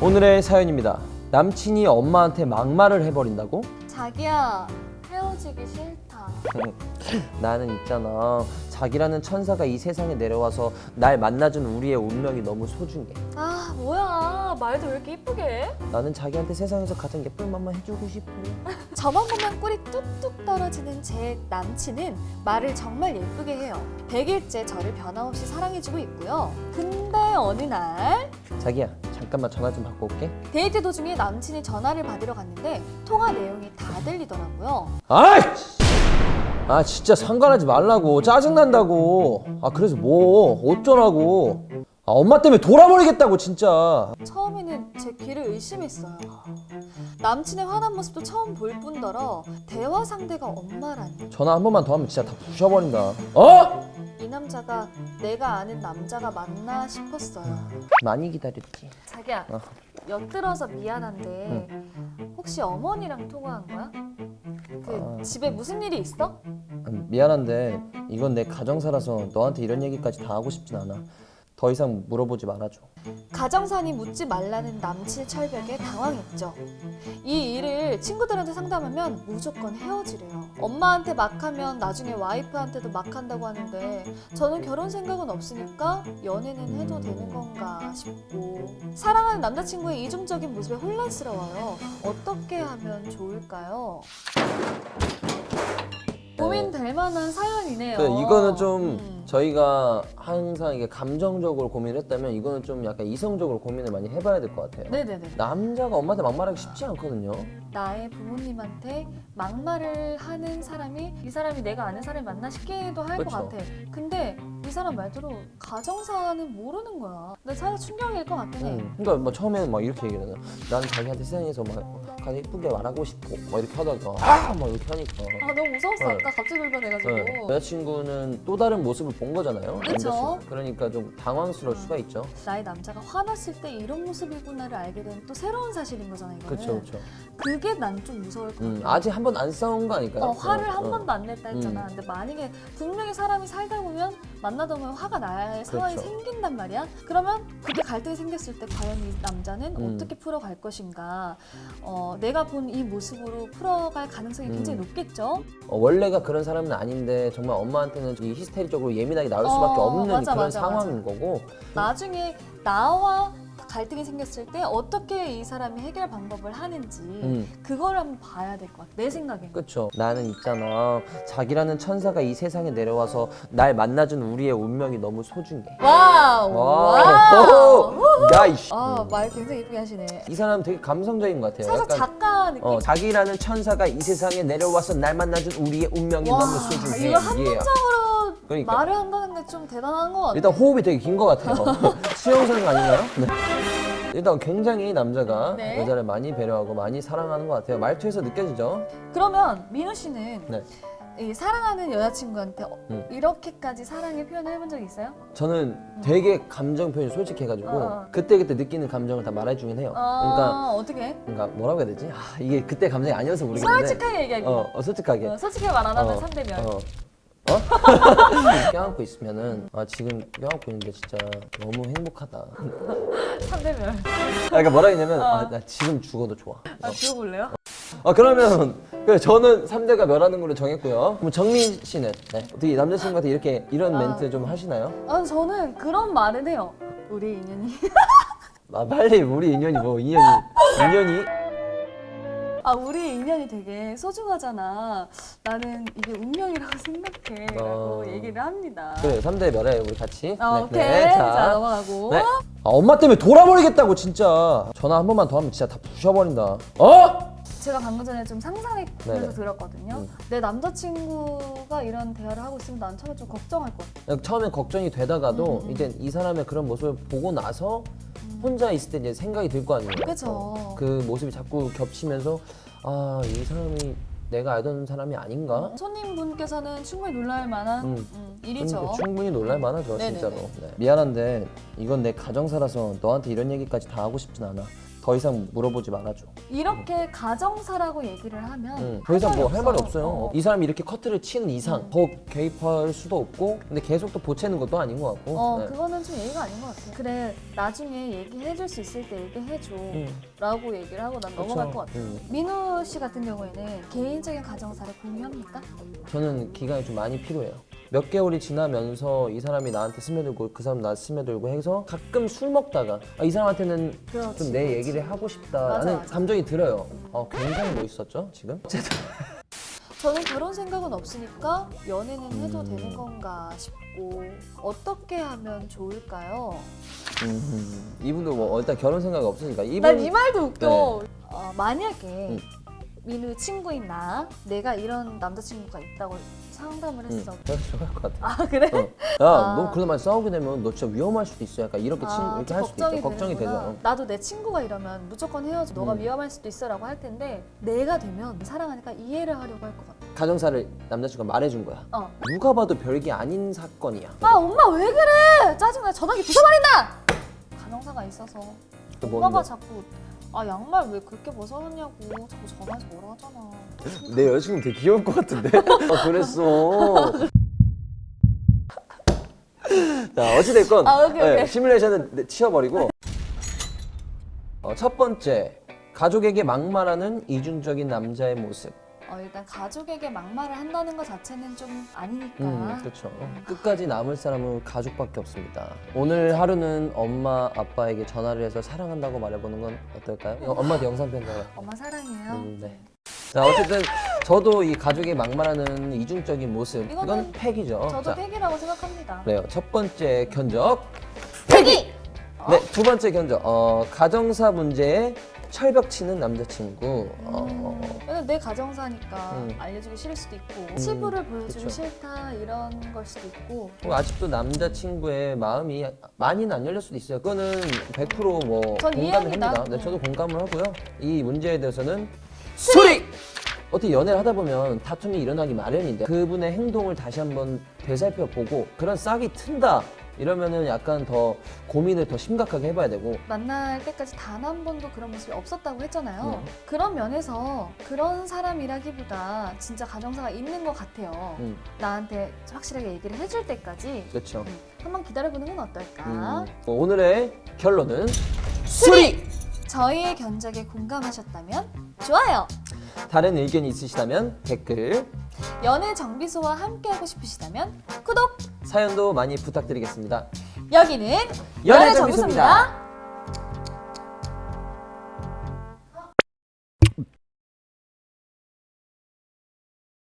오늘의 사연입니다. 남친이 엄마한테 막말을 해버린다고? 자기야 헤어지기 싫다. 나는 있잖아. 자기라는 천사가 이 세상에 내려와서 날 만나준 우리의 운명이 너무 소중해. 아 뭐야 말도 왜 이렇게 이쁘게 해? 나는 자기한테 세상에서 가장 예쁜 맘만 해주고 싶어. 저만 보면 꿀이 뚝뚝 떨어지는 제 남친은 말을 정말 예쁘게 해요. 100일째 저를 변함없이 사랑해주고 있고요. 근데 어느 날 자기야, 잠깐만 전화 좀 받고 올게. 데이트 도중에 남친이 전화를 받으러 갔는데 통화 내용이 다 들리더라고요. 아이! 아 진짜 상관하지 말라고 짜증난다고 아 그래서 뭐 어쩌라고 아 엄마 때문에 돌아버리겠다고 진짜 처음에는 제 귀를 의심했어요. 남친의 화난 모습도 처음 볼 뿐더러 대화 상대가 엄마라니. 전화 한 번만 더 하면 진짜 다 부셔버린다 어? 이 남자가 내가 아는 남자가 맞나 싶었어요. 많이 기다렸지 자기야, 어. 엿들어서 미안한데 혹시 어머니랑 통화한 거야? 그 아. 집에 무슨 일이 있어? 음, 미안한데 이건 내 가정사라서 너한테 이런 얘기까지 다 하고 싶진 않아 더 이상 물어보지 말아줘 가정산이 묻지 말라는 남친의 철벽에 당황했죠. 이 일을 친구들한테 상담하면 무조건 헤어지래요. 엄마한테 막 하면 나중에 와이프한테도 막 한다고 하는데 저는 결혼 생각은 없으니까 연애는 해도 되는 건가 싶고 사랑하는 남자친구의 이중적인 모습에 혼란스러워요. 어떻게 하면 좋을까요? 고민 될 만한 사연이네요. 그 이거는 좀 음. 저희가 항상 이게 감정적으로 고민을 했다면 이거는 좀 약간 이성적으로 고민을 많이 해봐야 될 것 같아요 네네네. 남자가 엄마한테 막말하기 쉽지 않거든요 나의 부모님한테 막말을 하는 사람이 이 사람이 내가 아는 사람이 맞나 싶기도 할 것 그쵸. 같아. 근데 이 사람 말대로 가정사는 모르는 거야. 근데 살짝 충격일 것 같긴 해. 음, 그러니까 뭐 처음에는 막 이렇게 얘기하잖아. 나는 자기한테 세상에서 막 가장 예쁘게 말하고 싶고 막 이렇게 하다가 아막 이렇게 하니까. 아 너무 무서웠어 네. 아까 갑자기 불편해가지고. 네. 여자친구는 또 다른 모습을 본 거잖아요. 그쵸. 남자친구. 그러니까 좀 당황스러울 수가 있죠. 나의 남자가 화났을 때 이런 모습이구나를 알게 된 또 새로운 사실인 거잖아 이거는. 그렇죠, 그렇죠. 그게 난 좀 무서울 것 음, 같아. 아직 한 번 안 싸운 거 아닐까요? 어, 화를 어, 한 어. 번도 안 냈다 했잖아. 음. 근데 만약에 분명히 사람이 살다 보면 만나다 보면 화가 날 상황이 그렇죠. 생긴단 말이야. 그러면 그때 갈등이 생겼을 때 과연 이 남자는 음. 어떻게 풀어갈 것인가. 어, 내가 본 이 모습으로 풀어갈 가능성이 굉장히 음. 높겠죠. 어, 원래가 그런 사람은 아닌데 정말 엄마한테는 이 히스테리적으로 예민하게 나올 수밖에 어, 없는 맞아, 그런 맞아, 상황인 거고. 나중에 나와 갈등이 생겼을 때 어떻게 이 사람이 해결 방법을 하는지 음. 그걸 한번 봐야 될 것 같아. 내 생각엔. 그쵸. 나는 있잖아. 자기라는 천사가 이 세상에 내려와서 날 만나준 우리의 운명이 너무 소중해. 와우. 와우. 야, 이씨. 아, 말 굉장히 예쁘게 하시네. 이 사람 되게 감성적인 것 같아요. 살짝 약간, 작가 느낌. 어, 자기라는 천사가 이 세상에 내려와서 날 만나준 우리의 운명이 와, 너무 소중해. 이거 한 예. 문장으로 그러니까. 말을 한다는 게 좀 대단한 것 같아. 일단 호흡이 되게 긴 것 같아요. 수영선 아닌가요? 네. 일단 굉장히 남자가 네. 여자를 많이 배려하고 많이 사랑하는 것 같아요. 말투에서 느껴지죠? 그러면 민우 씨는 네. 이 사랑하는 여자친구한테 어, 음. 이렇게까지 사랑의 표현을 해본 적 있어요? 저는 되게 감정 표현이 솔직해가지고 어, 어. 그때 그때 느끼는 감정을 다 말해주긴 해요. 그러니까 아, 어떻게 해? 그러니까 뭐라고 해야 되지? 아, 이게 그때 감정이 아니어서 모르겠는데 솔직하게 얘기하기. 어, 어, 솔직하게 어, 솔직하게 말안 하면 어, 3대면. 어. 어? 껴안고 있으면은 아 지금 껴안고 있는데 진짜 너무 행복하다. 3대면. 아, 그러니까 뭐라 했냐면 어. 아, 나 지금 죽어도 좋아. 아, 들어볼래요? 아 그러면 그 저는 3대가 멸하는 걸로 정했고요. 그럼 정민 씨는 네. 어떻게 남자친구한테 이렇게 이런 아. 멘트 좀 하시나요? 아, 저는 그런 말은 해요. 우리 인연이. 아 빨리 우리 인연이 뭐 인연이 인연이 아, 우리 인연이 되게 소중하잖아. 나는 이게 운명이라고 생각해. 라고 어. 얘기를 합니다. 그래 3대 멸해 우리 같이. 아, 네, 오케이. 네, 자, 넘어가고. 네. 아, 엄마 때문에 돌아버리겠다고 진짜. 전화 한 번만 더 하면 진짜 다 부셔버린다. 어? 제가 방금 전에 좀 상상해보면서 네네. 들었거든요. 음. 내 남자친구가 이런 대화를 하고 있으면 난 처음에 좀 걱정할 것 같아. 처음엔 걱정이 되다가도 음, 음. 이제 이 사람의 그런 모습을 보고 나서 혼자 있을 때 이제 생각이 들 거 아니에요. 그쵸. 어, 그 모습이 자꾸 겹치면서 아 이 사람이 내가 알던 사람이 아닌가? 손님분께서는 충분히 놀랄 만한 음. 음, 일이죠. 그러니까 충분히 놀랄 만하죠 네네네. 진짜로 네. 미안한데 이건 내 가정사라서 너한테 이런 얘기까지 다 하고 싶진 않아 더 이상 물어보지 말아줘. 이렇게 가정사라고 얘기를 하면 응. 더 이상 뭐 할 말이 없어요. 어. 이 사람이 이렇게 커트를 치는 이상 더 개입할 수도 없고, 근데 계속 또 보채는 것도 아닌 것 같고. 어, 네. 그거는 좀 예의가 아닌 것 같아. 그래, 나중에 얘기해줄 수 있을 때 얘기해줘. 응. 라고 얘기를 하고 난 넘어갈. 것 같아. 응. 민우 씨 같은 경우에는 개인적인 가정사를 공유합니까? 저는 기간이 좀 많이 필요해요. 몇 개월이 지나면서 이 사람이 나한테 스며들고 그 사람 나한테 스며들고 해서 가끔 술 먹다가 아, 이 사람한테는 그렇지, 좀내 그렇지. 얘기를 하고 싶다라는 맞아, 맞아. 감정이 들어요. 어, 굉장히 멋있었죠 지금? 어쨌든 저는 그런 생각은 없으니까 연애는 해도 음. 되는 건가 싶고 어떻게 하면 좋을까요? 음, 이분도 뭐 일단 결혼 생각이 없으니까 이분 난 이 말도 웃겨. 네. 어, 만약에 음. 민우 친구인 나 내가 이런 남자친구가 있다고 상담을 응, 했어. 내가 들어갈 것 같아. 아 그래? 어. 야, 아. 너 그러다 말 싸우게 되면 너 진짜 위험할 수도 있어. 약간 이렇게 친 아, 이렇게 할 수도 있어. 걱정이. 되는구나. 어. 나도 내 친구가 이러면 무조건 헤어져. 너가 음. 위험할 수도 있어라고 할 텐데 내가 되면 사랑하니까 이해를 하려고 할 것 같아. 가정사를 남자친구가 말해준 거야. 어. 누가 봐도 별게 아닌 사건이야. 아 엄마 왜 그래? 짜증나. 전화기 부숴버린다. 가정사가 있어서 또 엄마가? 자꾸 아 양말 왜 그렇게 벗어놨냐고 자꾸 전화해서 뭐라 하잖아. 내 여자친구 되게 귀여울 것 같은데? 어, 그랬어. 자, 어찌됐건. 아, 오케이, 오케이. 시뮬레이션은 내- 치워버리고. 어, 첫 번째. 가족에게 막말하는 이중적인 남자의 모습. 어, 일단 가족에게 막말을 한다는 것 자체는 좀 아니니까. 음, 그렇죠. 끝까지 남을 사람은 가족밖에 없습니다. 오늘 하루는 엄마, 아빠에게 전화를 해서 사랑한다고 말해보는 건 어떨까요? 이거 엄마한테 영상 편지해요. 엄마 사랑해요. 음, 네. 자, 어쨌든 저도 이 가족의 막말하는 이중적인 모습 이거는 이건 팩이죠. 저도 자, 팩이라고 생각합니다. 그래요. 첫 번째 견적. 팩이! 네, 두 번째 견적. 어, 가정사 문제에 철벽 치는 남자친구. 어, 왜냐면 내 가정사니까 음. 알려주기 싫을 수도 있고 치부를 보여주기 그쵸. 싫다 이런 걸 수도 있고 어, 아직도 남자친구의 마음이 많이는 안 열릴 수도 있어요. 그거는 100%뭐 전 공감을 이해합니다. 합니다. 네, 음. 저도 공감을 하고요. 이 문제에 대해서는 수리! 어떻게 연애를 하다 보면 다툼이 일어나기 마련인데 그분의 행동을 다시 한번 되살펴보고 그런 싹이 튼다 이러면은 약간 더 고민을 더 심각하게 해봐야 되고 만날 때까지 단 한 번도 그런 모습이 없었다고 했잖아요. 네. 그런 면에서 그런 사람이라기보다 진짜 가정사가 있는 것 같아요. 음, 나한테 확실하게 얘기를 해줄 때까지 그렇죠. 음, 한번 기다려보는 건 어떨까? 음, 오늘의 결론은 수리! 저희의 견적에 공감하셨다면 좋아요. 다른 의견이 있으시다면 댓글 연애 정비소와 함께하고 싶으시다면 구독. 사연도 많이 부탁드리겠습니다. 여기는 연애. 정비소입니다.